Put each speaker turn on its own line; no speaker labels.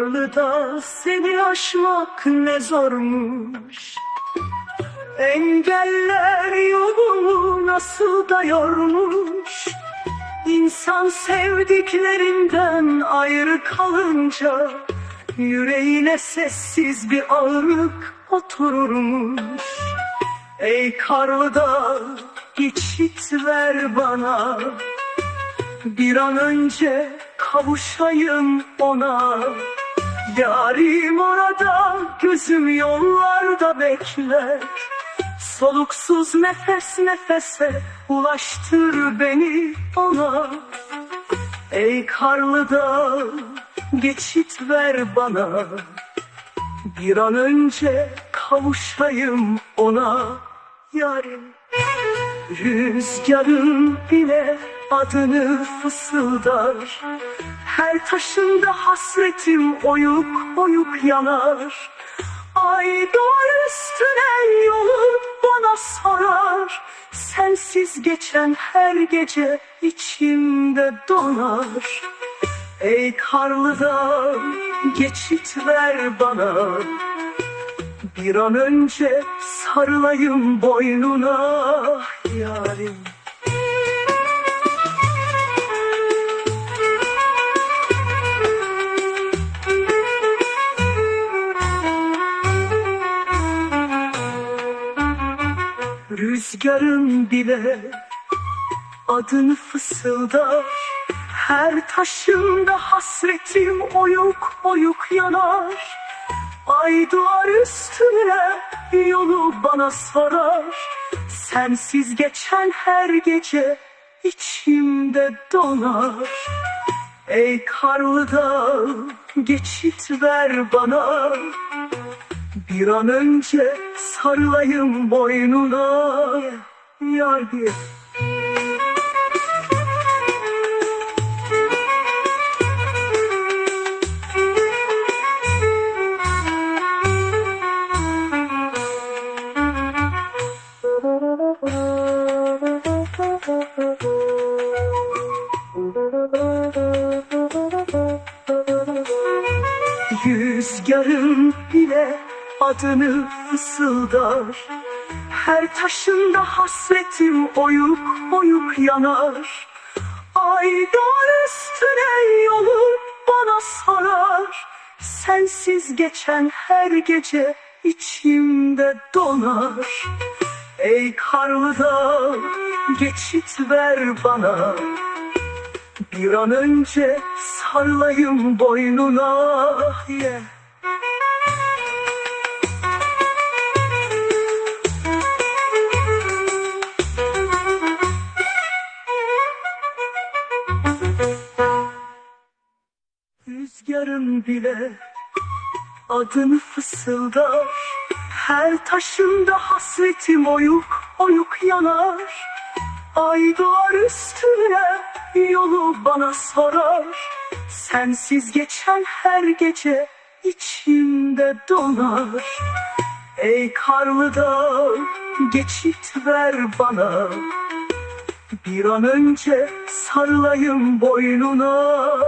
dünyada seni aşmak ne zormuş. Engeller yolu nasıl da yormuş. İnsan sevdiklerinden ayrı kalınca Yüreğine sessiz bir ağırlık otururmuş. Ey karlı dağ geçit ver bana. Bir an önce kavuşayım ona Yarim orada gözüm yollarda bekler. Soluksuz nefes nefese ulaştır beni ona. Ey karlı dağ geçit ver bana. Bir an önce kavuşayım ona. Yarim Rüzgarın bile adını fısıldar. Her taşında hasretim oyuk oyuk yanar. Ay doğar üstüne yolu bana sorar Sensiz geçen her gece içimde donar. Ey karlı dağ geçit ver bana. Bir an önce sarılayım boynuna yarim Rüzgarın bile adını fısıldar. Her taşında hasretim oyuk oyuk yanar. Ay doğar üstüne yolu bana sorar. Sensiz geçen her gece içimde donar. Ey karlı dağ geçit ver bana Bir an önce sarılayım boynuna Yar bir Rüzgarın bile adını fısıldar Her taşında hasretim oyuk oyuk yanar. Ay doğar üstüne yolu bana sorar Sensiz geçen her gece içimde donar. Ey karlı dağ geçit ver bana. Bir an önce sarılayım boynuna. Yeah. Rüzgarın bile adını fısıldar. Her taşında hasretim oyuk oyuk yanar. Ay doğar üstüne yolu bana sorar. Sensiz geçen her gece içimde donar. Ey karlı dağ geçit ver bana. Bir an önce sarılayım boynuna